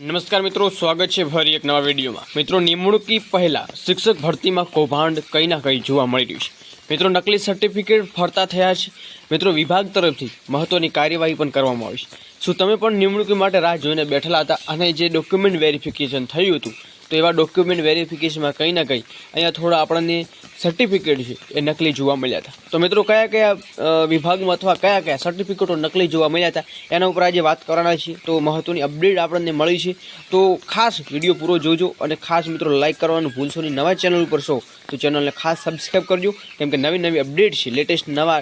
નમસ્કાર મિત્રો, સ્વાગત છે ફરી એક નવા વિડીયોમાં. મિત્રો, નિમણૂકી પહેલા શિક્ષક ભરતીમાં કૌભાંડ કંઈ ના કંઈ જોવા મળી રહ્યું છે. મિત્રો, નકલી સર્ટિફિકેટ ફરતા થયા છે. મિત્રો, વિભાગ તરફથી મહત્વની કાર્યવાહી પણ કરવામાં આવી છે. શું તમે પણ નિમણૂકી માટે રાહ જોઈને બેઠેલા હતા અને જે ડોક્યુમેન્ટ વેરિફિકેશન થયું હતું તો એવા ડોક્યુમેન્ટ વેરિફિકેશનમાં કંઈ ના કંઈ અહીંયા થોડા આપણને સર્ટિફિકેટ છે, એ નકલી જોવા મળ્યા હતા. તો મિત્રો કયા કયા વિભાગમાં અથવા કયા કયા સર્ટિફિકેટો નકલી જોવા મળ્યા હતા, એના ઉપર આજે વાત કરવાના છીએ. તો મહત્ત્વની અપડેટ આપણને મળી છે. તો ખાસ વીડિયો પૂરો જોજો અને ખાસ મિત્રો લાઇક કરવાનું ભૂલશો નહીં. નવા ચેનલ ઉપર છો, તો ચેનલને ખાસ સબસ્ક્રાઈબ કરજો. કેમ કે નવી નવી અપડેટ છે લેટેસ્ટ નવા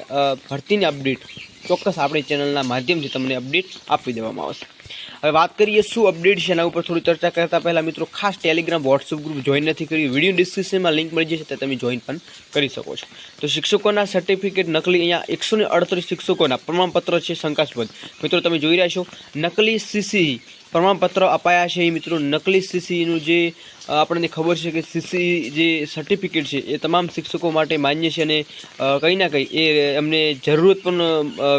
ભરતીની અપડેટ ચોક્કસ આપણી ચેનલના માધ્યમથી તમને અપડેટ આપી દેવામાં આવશે. હવે વાત કરીએ શું અપડેટ છે એના ઉપર થોડી ચર્ચા કરતા પહેલાં મિત્રો ખાસ ટેલિગ્રામ વોટ્સઅપ ગ્રુપ જોઈન નથી કર્યું. વીડિયો ડિસ્ક્રિપ્શનમાં લિંક મળી જશે ત્યાં તમે જોઈન પણ કરી શકો છો. તો શિક્ષકોના સર્ટિફિકેટ નકલી અહીંયા એકસો ને અડત્રીસ શિક્ષકોના પ્રમાણપત્ર છે શંકાસ્પદ. મિત્રો, તમે જોઈ રહ્યા છો, નકલી સીસી પ્રમાણપત્ર અપાયા છે. એ મિત્રો નકલી સીસીનું જે આપણને ખબર છે કે સીસી જે સર્ટિફિકેટ છે એ તમામ શિક્ષકો માટે માન્ય છે અને કંઈ ના કંઈ એ એમને જરૂરત પણ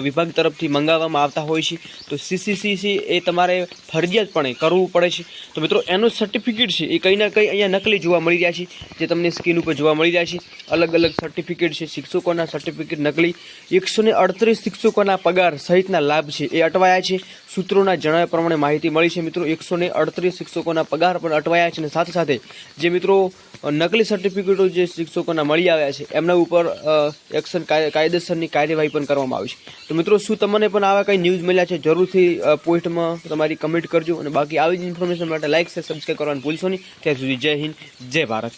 વિભાગ તરફથી મંગાવવામાં આવતા હોય છે. તો સીસીસીસી એ તમારે ફરજિયાતપણે કરવું પડે છે. તો મિત્રો એનું સર્ટિફિકેટ છે એ કંઈ ના કંઈ અહીંયા નકલી જોવા મળી રહ્યા છે. જે તમને સ્કીન ઉપર જોવા મળી રહ્યા છે. અલગ અલગ સર્ટિફિકેટ છે, શિક્ષકોના સર્ટિફિકેટ નકલી. એકસો અડત્રીસ શિક્ષકોના પગાર સહિતના લાભ છે એ અટવાયા છે. સૂત્રોના જણાવ્યા પ્રમાણે માહિતી મળી છે મિત્રો એકસો ને અડત્રીસ શિક્ષકોના પગાર પણ અટવાયા છે અને સાથે સાથે જે મિત્રો નકલી સર્ટિફિકેટો જે શિક્ષકોના મળી આવ્યા છે, એમના ઉપર એક્શન કાયદેસરની કાર્યવાહી પણ કરવામાં આવી છે. તો મિત્રો શું તમને પણ આવા કંઈ ન્યૂઝ મળ્યા છે, જરૂરથી પોસ્ટમાં તમારી કમેન્ટ કરજો અને બાકી આવી જ ઇન્ફોર્મેશન માટે લાઇક છે સબસ્ક્રાઈબ કરવાનું ભૂલશો નહીં. ત્યાં સુધી જય હિન્દ, જય ભારત.